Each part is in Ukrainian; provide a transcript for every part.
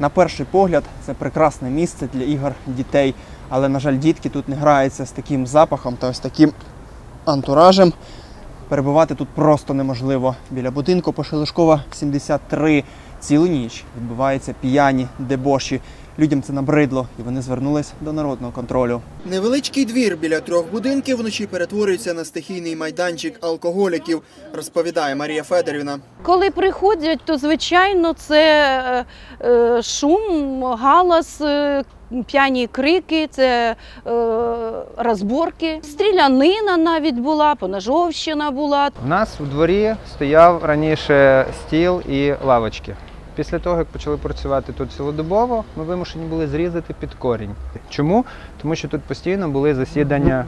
На перший погляд, це прекрасне місце для ігор дітей, але, на жаль, дітки тут не граються з таким запахом та ось таким антуражем. Перебувати тут просто неможливо. Біля будинку Пошелешкова 73 цілу ніч відбуваються п'яні дебоші. Людям це набридло, і вони звернулись до народного контролю. Невеличкий двір біля трьох будинків вночі перетворюється на стихійний майданчик алкоголіків, розповідає Марія Федорівна. Коли приходять, то звичайно це е, е, шум, галас, е, п'яні крики, це е, розборки. Стрілянина навіть була, поножовщина була. У нас у дворі стояв раніше стіл і лавочки. Після того, як почали працювати тут цілодобово, ми вимушені були зрізати під корінь. Чому? Тому що тут постійно були засідання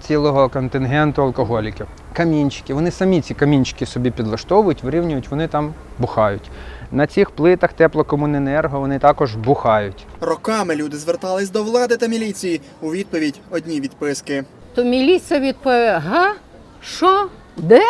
цілого контингенту алкоголіків. Камінчики, вони самі ці камінчики собі підлаштовують, вирівнюють, вони там бухають. На цих плитах теплокомуненерго вони також бухають. Роками люди звертались до влади та міліції. У відповідь одні відписки. То міліція відповіла, га? Що? Де?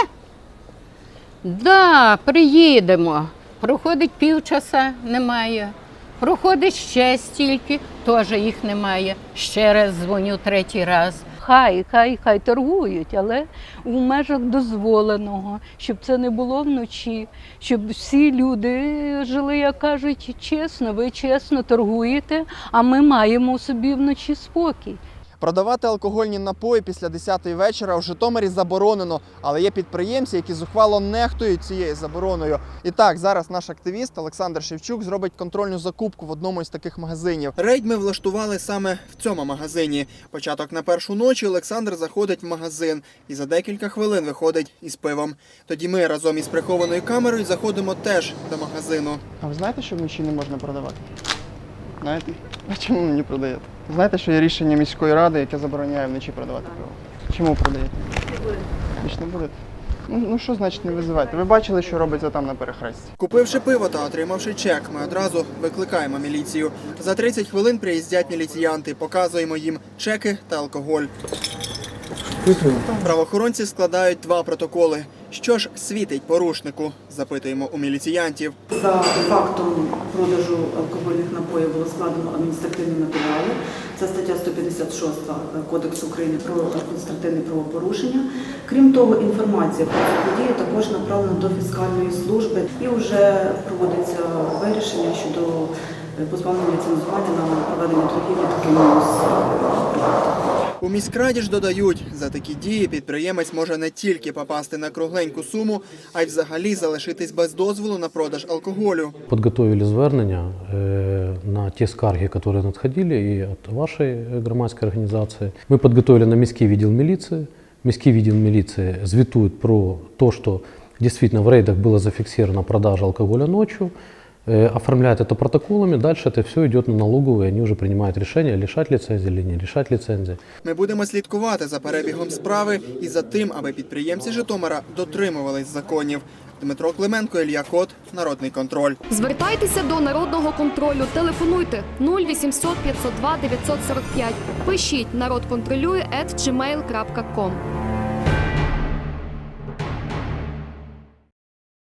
Да, приїдемо. Проходить півчаса, немає. Проходить ще стільки, теж їх немає. Ще раз дзвоню третій раз. Хай, хай, хай торгують, але в межах дозволеного, щоб це не було вночі, щоб всі люди жили, як кажуть, чесно. Ви чесно торгуєте, а ми маємо собі вночі спокій. Продавати алкогольні напої після 10-ї вечора в Житомирі заборонено, але є підприємці, які зухвало нехтують цією забороною. І так, зараз наш активіст Олександр Шевчук зробить контрольну закупку в одному із таких магазинів. Рейд ми влаштували саме в цьому магазині. Початок на першу ночі Олександр заходить в магазин і за декілька хвилин виходить із пивом. Тоді ми разом із прихованою камерою заходимо теж до магазину. А ви знаєте, що вночі не можна продавати? Знаєте? А чому не продаєте? Знаєте, що є рішення міської ради, яке забороняє вночі продавати пиво? Чому продаєте? Більш не будете? Ну, ну що значить не визивайте? Ви бачили, що робиться там на перехресті? Купивши пиво та отримавши чек, ми одразу викликаємо міліцію. За 30 хвилин приїздять міліціянти, показуємо їм чеки та алкоголь. Правоохоронці складають два протоколи. Що ж світить порушнику? Запитуємо у міліціянтів. За фактом продажу алкогольних напоїв було складено адміністративні матеріали. Це стаття 156 Кодексу України про адміністративне правопорушення. Крім того, інформація про цю подію також направлена до фіскальної служби і вже проводиться вирішення щодо позбавлення ліцензування на проведення торгівлі такими. У міськраді ж додають, за такі дії підприємець може не тільки попасти на кругленьку суму, а й взагалі залишитись без дозволу на продаж алкоголю. Підготовили звернення е, на ті скарги, які надходили і від вашої е, громадської організації. Ми підготовили на міський відділ міліції. Міський відділ міліції звітує про те, що дійсно в рейдах була зафіксована продажа алкоголя ночью, э, оформляют это протоколами, дальше это все идет на налоговую, и они уже принимают решение, лишать лицензии или не лишать лицензии. Ми будемо слідкувати за перебігом справи і за тим, аби підприємці Житомира дотримувались законів. Дмитро Клименко, Ілля Кот, Народний контроль. Звертайтеся до народного контролю. Телефонуйте 0800 502 945. Пишіть народ контролює at gmail.com.